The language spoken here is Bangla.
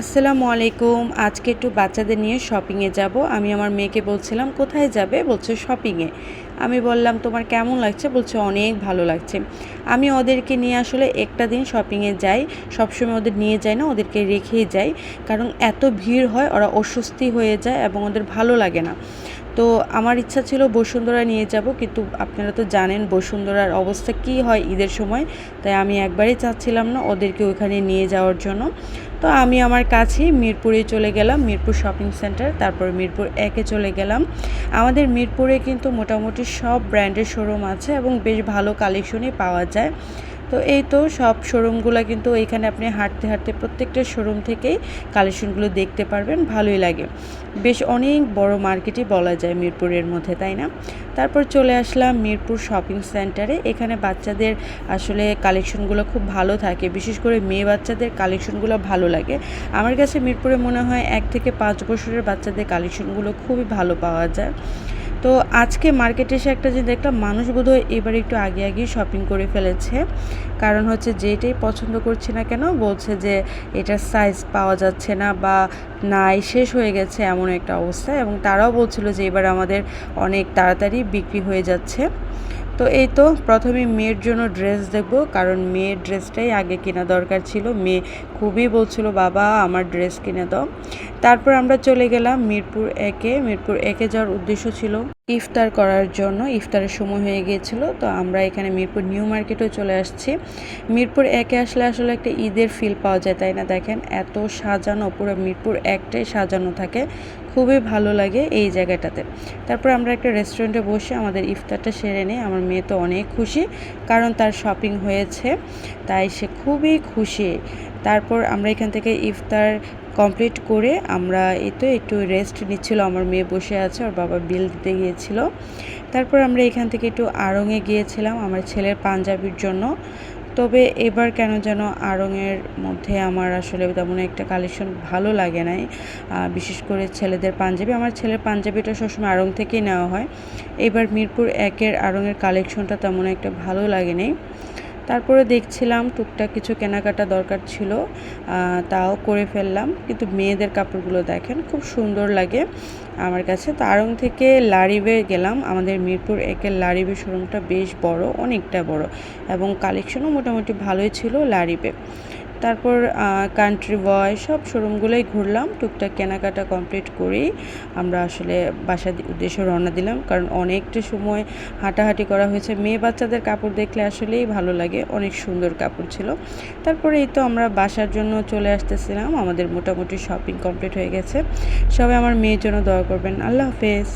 আসসালামু আলাইকুম। আজকে একটু বাচ্চাদের নিয়ে শপিংয়ে যাব। আমি আমার মেয়েকে বলছিলাম, কোথায় যাবে? বলছে শপিংয়ে আমি বললাম, তোমার কেমন লাগছে? বলছে, অনেক ভালো লাগছে। আমি ওদেরকে নিয়ে আসলে একটা দিন শপিংয়ে যাই। সবসময় ওদের নিয়ে যাই না, ওদেরকে রেখেই যাই। কারণ এত ভিড় হয়, ওরা অস্বস্তি হয়ে যায় এবং ওদের ভালো লাগে না। তো আমার ইচ্ছা ছিল বসুন্ধরা নিয়ে যাব, কিন্তু আপনারা তো জানেন বসুন্ধরার অবস্থা কি হয় ঈদের সময়, তাই আমি একবারই চাচ্ছিলাম না ওদেরকে ওইখানে নিয়ে যাওয়ার জন্য। তো আমি আমার কাছেই মিরপুরে চলে গেলাম, মিরপুর শপিং সেন্টার, তারপর মিরপুর একে চলে গেলাম। আমাদের মিরপুরে কিন্তু মোটামুটি সব ব্র্যান্ডের শোরুম আছে এবং বেশ ভালো কালেকশনই পাওয়া যায়। তো এই তো সব শোরুমগুলো কিন্তু এখানে আপনি হাঁটতে হাঁটতে প্রত্যেকটা শোরুম থেকেই কালেকশনগুলো দেখতে পারবেন, ভালোই লাগে। বেশ অনেক বড় মার্কেটই বলা যায় মিরপুরের মধ্যে, তাই না? তারপর চলে আসলাম মিরপুর শপিং সেন্টারে। এখানে বাচ্চাদের আসলে কালেকশনগুলো খুব ভালো থাকে, বিশেষ করে মেয়ে বাচ্চাদের কালেকশনগুলো ভালো লাগে। আমার কাছে মিরপুরে মনে হয় এক থেকে পাঁচ বছরের বাচ্চাদের কালেকশনগুলো খুবই ভালো পাওয়া যায়। তো আজকে মার্কেটে এসে একটা যে দেখলাম, মানুষ বোধহয় এবার একটু আগে আগেই শপিং করে ফেলেছে। কারণ হচ্ছে যেটাই পছন্দ করছি না কেন, বলছে যে এটার সাইজ পাওয়া যাচ্ছে না বা নাই, শেষ হয়ে গেছে এমন একটা অবস্থা। এবং তারাও বলছিল যে এবার আমাদের অনেক তাড়াতাড়ি বিক্রি হয়ে যাচ্ছে। তো এই তো প্রথমে মেয়ের জন্য ড্রেস দেখব, কারণ মেয়ের ড্রেসটাই আগে কেনা দরকার ছিল। মেয়ে খুবই বলছিল, বাবা, আমার ড্রেস কিনে দাও। তারপর আমরা চলে গেলাম মিরপুর একে। মিরপুর একে যাওয়ার উদ্দেশ্য ছিল ইফতার করার জন্য, ইফতারের সময় হয়ে গিয়েছিল। তো আমরা এখানে মিরপুর নিউ মার্কেটেও চলে আসছি। মিরপুর একে আসলে আসলে একটা ঈদের ফিল পাওয়া যায়, তাই না? দেখেন, এত সাজানো, পুরো মিরপুর একটাই সাজানো থাকে। খুবই ভালো লাগে এই জায়গাটাতে। তারপর আমরা একটা রেস্টুরেন্টে বসে আমাদের ইফতারটা সেরে নিই। আমার মেয়ে তো অনেক খুশি, কারণ তার শপিং হয়েছে, তাই সে খুবই খুশি। তারপর আমরা এখান থেকে ইফতার কমপ্লিট করে আমরা এই তো একটু রেস্ট নিচ্ছিল, আমার মেয়ে বসে আছে, ওর বাবা বিল দিতে গিয়েছিল। তারপর আমরা এখান থেকে একটু আড়ংয়ে গিয়েছিলাম আমার ছেলের পাঞ্জাবির জন্য। তবে এবার কেন যেন আড়ংয়ের মধ্যে আমার আসলে তেমন একটা কালেকশন ভালো লাগে নাই। বিশেষ করে ছেলেদের পাঞ্জাবি, আমার ছেলের পাঞ্জাবিটা সবসময় আড়ং থেকেই নেওয়া হয়। এবার মিরপুর একের আড়ংয়ের কালেকশনটা তেমন একটা ভালো লাগে নেই তারপরে দেখছিলাম টুকটাক কিছু কেনাকাটা দরকার ছিল তাও করে ফেললাম। কিন্তু মেয়েদের কাপড়গুলো দেখেন, খুব সুন্দর লাগে আমার কাছে। তারং থেকে লারিবে গেলাম, আমাদের মিরপুর একের লারিবে শোরুমটা বেশ বড়, অনেকটা বড়। এবং কালেকশনও মোটামুটি ভালোই ছিল লারিবে। তারপর কান্ট্রি বয় সব শোরুমগুলোই ঘুরলাম। টুকটাক কেনাকাটা কমপ্লিট করেই আমরা আসলে বাসার উদ্দেশ্যে রওনা দিলাম। কারণ অনেকটা সময় হাঁটাহাঁটি করা হয়েছে। মেয়ে বাচ্চাদের কাপড় দেখলে আসলেই ভালো লাগে। অনেক সুন্দর কাপড় ছিল। তারপরে এই তো আমরা বাসার জন্য চলে আসতেছিলাম। আমাদের মোটামুটি শপিং কমপ্লিট হয়ে গেছে। সবাই আমার মেয়ের জন্য দোয়া করবেন। আল্লাহ হাফেজ।